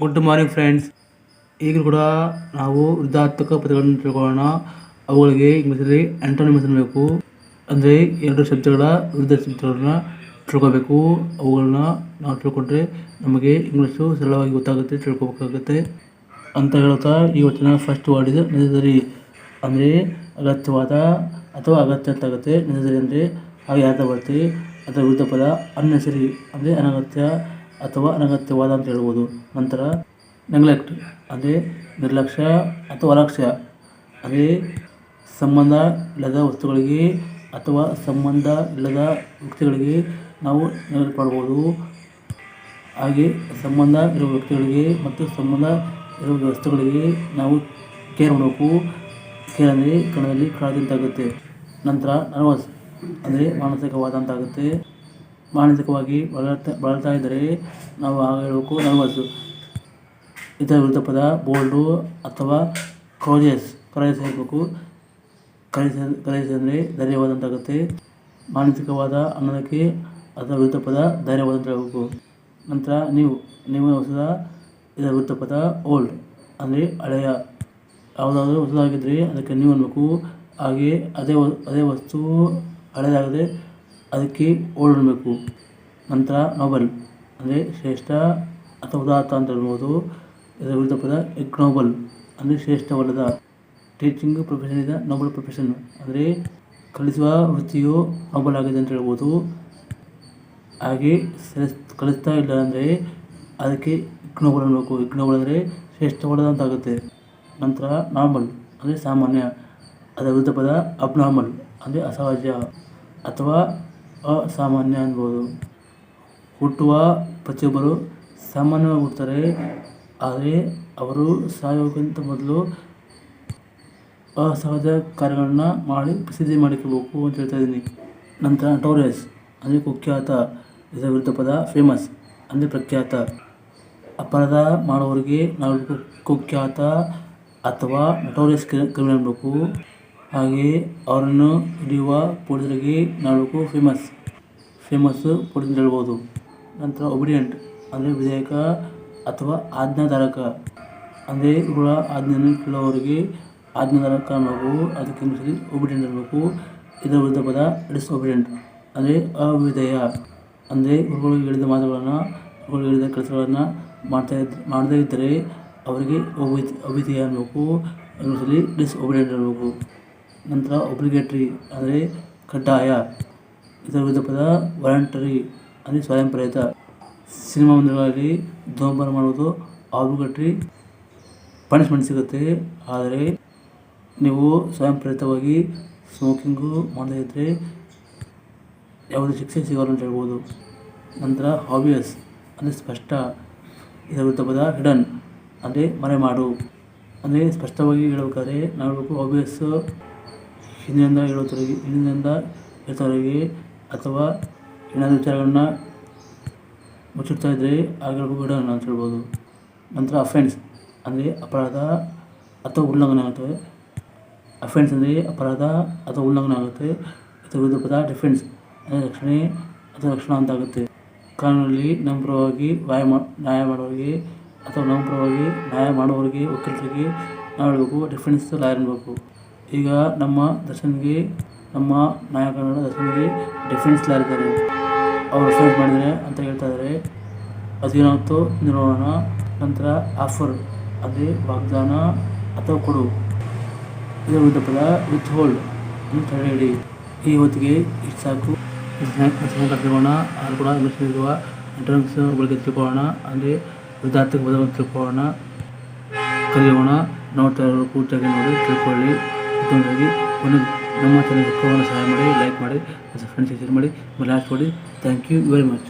Good morning friends ಈಗಲೂ ಕೂಡ ನಾವು ವೃದ್ಧಾತ್ಮಕ ಪದಗಳನ್ನು ತಿಳ್ಕೊಳ್ಳೋಣ. ಅವುಗಳಿಗೆ ಇಂಗ್ಲೀಷಲ್ಲಿ ಆಂಟೋನಿಮಸ್ ಬೇಕು. ಅಂದರೆ ಎರಡು ಶಬ್ದಗಳ ವಿರುದ್ಧ ಶಬ್ದಗಳನ್ನ ತಿಳ್ಕೋಬೇಕು. ಅವುಗಳನ್ನ ನಾವು ತಿಳ್ಕೊಂಡ್ರೆ ನಮಗೆ ಇಂಗ್ಲೀಷು ಸರಳವಾಗಿ ಗೊತ್ತಾಗುತ್ತೆ, ತಿಳ್ಕೊಬೇಕಾಗುತ್ತೆ. ಅಂತ ಹೇಳ್ತಾ ಇವತ್ತಿನ ಫಸ್ಟ್ ವರ್ಡ್ ಇದು. ನೆನೆದರಿ ಅಂದರೆ ಅಗತ್ಯವಾದ ಅಥವಾ ಅಗತ್ಯ ಅಂತ ಆಗುತ್ತೆ. ನಿಜದರಿ ಅಂದರೆ ಹಾಗೆ ಅರ್ಥ ಬರುತ್ತೆ. ಅದರ ವಿರುದ್ಧ ಪದ ಅನ್ನೆಸರಿ. ಅಂದರೆ ಅನಗತ್ಯ ಅಥವಾ ಅನಗತ್ಯವಾದ ಅಂತ ಹೇಳ್ಬೋದು. ನಂತರ ನೆಗ್ಲೆಕ್ಟ್ ಅದೇ ನಿರ್ಲಕ್ಷ್ಯ ಅಥವಾ ಅಲಕ್ಷ್ಯ. ಅದೇ ಸಂಬಂಧ ಇಲ್ಲದ ವಸ್ತುಗಳಿಗೆ ಅಥವಾ ಸಂಬಂಧ ಇಲ್ಲದ ವ್ಯಕ್ತಿಗಳಿಗೆ ನಾವು ನೆಗ್ಲೆಕ್ಟ್ ಮಾಡ್ಬೋದು. ಹಾಗೆ ಸಂಬಂಧ ಇರುವ ವ್ಯಕ್ತಿಗಳಿಗೆ ಮತ್ತು ಸಂಬಂಧ ಇರುವ ವಸ್ತುಗಳಿಗೆ ನಾವು ಕೇರ್ ಮಾಡಬೇಕು. ಕೇರ್ ಅಂದರೆ ಕಣದಲ್ಲಿ ಕಾಳಜಿ ಅಂತಾಗುತ್ತೆ ನಂತರ ನರ್ವಸ್ ಅಂದರೆ ಮಾನಸಿಕವಾದಂತಾಗುತ್ತೆ. ಮಾನಸಿಕವಾಗಿ ಬಳಲ್ತಾ ಬಳಲ್ತಾ ಇದ್ದರೆ ನಾವು ಆಗ ಹೇಳಬೇಕು ನರ್ವಸ್ಸು ಇದರ ವಿರುದ್ಧ ಪದ ಬೋಲ್ಡು ಅಥವಾ ಕ್ರೋಜಸ್ ಕ್ರೈಸ್ ಹೇಳಬೇಕು. ಕ್ರೈಸ್ ಕ್ರೈಸ್ ಅಂದರೆ ಧೈರ್ಯವಾದಂತಾಗುತ್ತೆ. ಮಾನಸಿಕವಾದ ಅನ್ನೋದಕ್ಕೆ ಅದರ ವಿರುದ್ಧ ಪದ ಧೈರ್ಯವಾದಂತ ನಂತರ ನೀವು ನೀವು ಹೊಸದ ಇದರ ವಿರುದ್ಧ ಪದ ಓಲ್ಡ್ ಅಂದರೆ ಹಳೆಯ. ಯಾವುದಾದ್ರೂ ಹೊಸದಾಗಿದ್ದರೆ ಅದಕ್ಕೆ ನೀವು ಅನ್ಬೇಕು. ಹಾಗೆ ಅದೇ ಅದೇ ವಸ್ತು ಹಳೆಯದಾಗದೆ ಅದಕ್ಕೆ ಓಡಬೇಕು ನಂತರ ನೋಬಲ್ ಅಂದರೆ ಶ್ರೇಷ್ಠ ಅಥವಾ ಉದಾತ್ತ ಅಂತ ಹೇಳ್ಬೋದು. ಇದರ ವಿರುದ್ಧ ಪದ ಇಗ್ನೋಬಲ್ ಅಂದರೆ ಶ್ರೇಷ್ಠವಲ್ಲದ ಟೀಚಿಂಗ್ ಪ್ರೊಫೆಷನ್ ಇದೆ, ನೋಬಲ್ ಪ್ರೊಫೆಷನ್ ಅಂದರೆ ಕಲಿಸುವ ವೃತ್ತಿಯು ನೋಬಲ್ ಆಗಿದೆ ಅಂತ ಹೇಳ್ಬೋದು. ಹಾಗೆ ಕಲಿಸ್ತಾ ಇಲ್ಲ ಅಂದರೆ ಅದಕ್ಕೆ ಇಗ್ನೋಬಲ್ ಅನ್ನಬೇಕು. ಇಗ್ನೋಬಲ್ ಅಂದರೆ ಶ್ರೇಷ್ಠವಲ್ಲದ ಅಂತ ಆಗುತ್ತೆ. ನಂತರ ನಾರ್ಮಲ್ ಅಂದರೆ ಸಾಮಾನ್ಯ. ಅದರ ವಿರುದ್ಧ ಪದ ಅಬ್ನಾರ್ಮಲ್ ಅಂದರೆ ಅಸಹಜ ಅಥವಾ ಅಸಾಮಾನ್ಯ ಅನ್ಬೋದು. ಹುಟ್ಟುವ ಪ್ರತಿಯೊಬ್ಬರು ಸಾಮಾನ್ಯವಾಗಿ ಹುಡ್ತಾರೆ ಆದರೆ ಅವರು ಸಾಯೋಕ್ಕಿಂತ ಮೊದಲು ಅಸಹಜ ಕಾರ್ಯಗಳನ್ನ ಮಾಡಿ ಪ್ರಸಿದ್ಧಿ ಮಾಡಿಕೋಬೇಕು ಅಂತ ಹೇಳ್ತಾ ಇದ್ದೀನಿ. ನಂತರ ಟೋರೇಸ್ ಅಂದರೆ ಕುಖ್ಯಾತ, ಇದರ ವಿರುದ್ಧ ಪದ ಫೇಮಸ್ ಅಂದರೆ ಪ್ರಖ್ಯಾತ. ಅಪರಾಧ ಮಾಡುವವರಿಗೆ ನಾವು ಕುಖ್ಯಾತ ಅಥವಾ ನಟೋರಿಯಸ್ ಕ್ರಿಮಿನಲ್ ಅನ್ಬೇಕು ಹಾಗೆ ಅವರನ್ನು ಹಿಡಿಯುವ ಪೊಲೀಸರಿಗೆ ನಾಲ್ಕು ಫೇಮಸ್. ಫೇಮಸ್ಸು ಪೊಲೀಸ್ ಅಂತ ಹೇಳ್ಬೋದು. ನಂತರ ಒಬಿಡಿಯಂಟ್, ಅಂದರೆ ವಿಧೇಯಕ ಅಥವಾ ಆಜ್ಞಾಧಾರಕ. ಅಂದರೆ ಇವುಗಳ ಆಜ್ಞೆಯನ್ನು ಕೇಳುವವರಿಗೆ ಆಜ್ಞಾಧಾರಕ ಅನ್ನಬೇಕು ಅದಕ್ಕೆ ಇಂಗ್ಲೀಷಲ್ಲಿ ಒಬಿಡಿಯಂಟ್ ಅನ್ನಬೇಕು. ಇದರ ವಿರುದ್ಧ ಪದ ಡಿಸ್ಒಬಿಡಿಯಂಟ್ ಅಂದರೆ ಅವಿಧೇಯ. ಅಂದರೆ ಇವುಗಳು ಹೇಳಿದ ಮಾತುಗಳನ್ನು, ಇವುಗಳು ಹೇಳಿದ ಕೆಲಸಗಳನ್ನು ಮಾಡ್ತಾ ಇದ್ದ ಮಾಡದೇ ಇದ್ದರೆ ಅವರಿಗೆ ಅವಿಧೇಯ ಅನ್ನಬೇಕು. ಇಂಗ್ಲೀಷಲ್ಲಿ ಡಿಸ್ಒಬಿಡಿಯಂಟ್ ಅನ್ನಬೇಕು. ನಂತರ ಒಬ್ಲಿಗೇಟ್ರಿ ಅಂದರೆ ಕಡ್ಡಾಯ. ಇದರ ವಿರುದ್ಧ ಪದ ವಾಲಂಟರಿ ಅಂದರೆ ಸ್ವಯಂ ಪ್ರೇರಿತ ಸಿನಿಮಾ ಮಂದಿರಗಳಲ್ಲಿ ಧೂಮಪಾನ ಮಾಡುವುದು ಆಬ್ಲಿಗೇಟ್ರಿ ಪನಿಷ್ಮೆಂಟ್ ಸಿಗುತ್ತೆ. ಆದರೆ ನೀವು ಸ್ವಯಂ ಪ್ರೇರಿತವಾಗಿ ಸ್ಮೋಕಿಂಗು ಮಾಡದೇ ಇದ್ದರೆ ಯಾವುದೇ ಶಿಕ್ಷೆ ಸಿಗೋಲ್ಲ ಅಂತ ಹೇಳ್ಬೋದು. ನಂತರ ಹಾಬಿಯಸ್ ಅಂದರೆ ಸ್ಪಷ್ಟ. ಇದರ ವಿರುದ್ಧ ಪದ ಹಿಡನ್ ಅಂದರೆ ಮರೆಮಾಡು. ಅಂದರೆ ಸ್ಪಷ್ಟವಾಗಿ ಹೇಳಬೇಕಾದ್ರೆ ನಾವು ಹಾಬಿಯಸ್ಸು ಹಿಂದಿನಿಂದ ಹೇಳುವವರೆಗೆ ಹಿಂದಿನಿಂದ ಹೇಳ್ತವರೆಗೆ ಅಥವಾ ಏನಾದರೂ ವಿಚಾರಗಳನ್ನ ಮುಚ್ಚಿಡ್ತಾ ಇದ್ದರೆ ಆಗ ಬೇಡ ಅಣ್ಣ ಅಂತ ಹೇಳ್ಬೋದು. ನಂತರ ಅಫೆನ್ಸ್ ಅಂದರೆ ಅಪರಾಧ ಅಥವಾ ಉಲ್ಲಂಘನೆ ಆಗುತ್ತೆ. ಅಫೆನ್ಸ್ ಅಂದರೆ ಅಪರಾಧ ಅಥವಾ ಉಲ್ಲಂಘನೆ ಆಗುತ್ತೆ. ಅಥವಾ ವಿರುದ್ಧ ಪದ ಡಿಫೆನ್ಸ್ ಅಂದರೆ ರಕ್ಷಣೆ ಅಥವಾ ರಕ್ಷಣಾ ಅಂತ ಆಗುತ್ತೆ. ಕಾನೂನಲ್ಲಿ ನಮ್ಮ ಪರವಾಗಿ ನ್ಯಾಯ ಮಾಡೋರಿಗೆ ಅಥವಾ ನಮ್ಮ ಪರವಾಗಿ ನ್ಯಾಯ ಮಾಡೋರಿಗೆ ವಕೀಲರಿಗೆ ನಾವು ಹೇಳಬೇಕು ಡಿಫೆನ್ಸ್ ಲಾಯರ್ ಅನ್ಬೇಕು. ಈಗ ನಮ್ಮ ದರ್ಶನ್ಗೆ, ನಮ್ಮ ನಾಯಕ ದರ್ಶನ್ಗೆ ಡಿಫೆನ್ಸ್ ಇದ್ದಾರೆ. ಅವ್ರು ಡಿಫೆನ್ಸ್ ಮಾಡಿದರೆ ಅಂತ ಹೇಳ್ತಾ ಇದ್ದಾರೆ ಹದಿನಾಲ್ಕು ನಿರ್ವಹಣ ನಂತರ ಆಫರ್ ಅದೇ ವಾಗ್ದಾನ ಅಥವಾ ಕೊಡು. ಇದರ ವಿರುದ್ಧ ಪದ ವಿತ್ ಹೋಲ್ಡ್ ತಡೆಹಿಡಿ ಈ ಹೊತ್ತಿಗೆ ಇಷ್ಟು ಸಾಕು. ತಿಳ್ಕೊಳ್ಳೋಣ ಅದು ಕೂಡ ಇಂಗ್ಲೀಷ್ನಲ್ಲಿರುವ ಎಂಟ್ರೆನ್ಸ್ ಬಗ್ಗೆ ತಿಳ್ಕೊಳ್ಳೋಣ. ಅಂದರೆ ವೃದ್ಧಾರ್ಥಿಕ ಪದವನ್ನು ತಿಳ್ಕೊಳ್ಳೋಣ. ಕಲಿಯೋಣ. ನೋಡ್ತಾ ಇರೋರು ಪೂರ್ತಿಯಾಗಿ ನೋಡಿ, ತಿಳ್ಕೊಳ್ಳಿ. ಉತ್ತಮವಾಗಿ ಒಂದು ನಮ್ಮ ಚಾನಲ್ ಸಹಾಯ ಮಾಡಿ ಲೈಕ್ ಮಾಡಿ ಫ್ರೆಂಡ್ಸ್ ಶೇರ್ ಮಾಡಿ ಲಾಸ್ಟ್ ಮಾಡಿ ಥ್ಯಾಂಕ್ ಯು ವೆರಿ ಮಚ್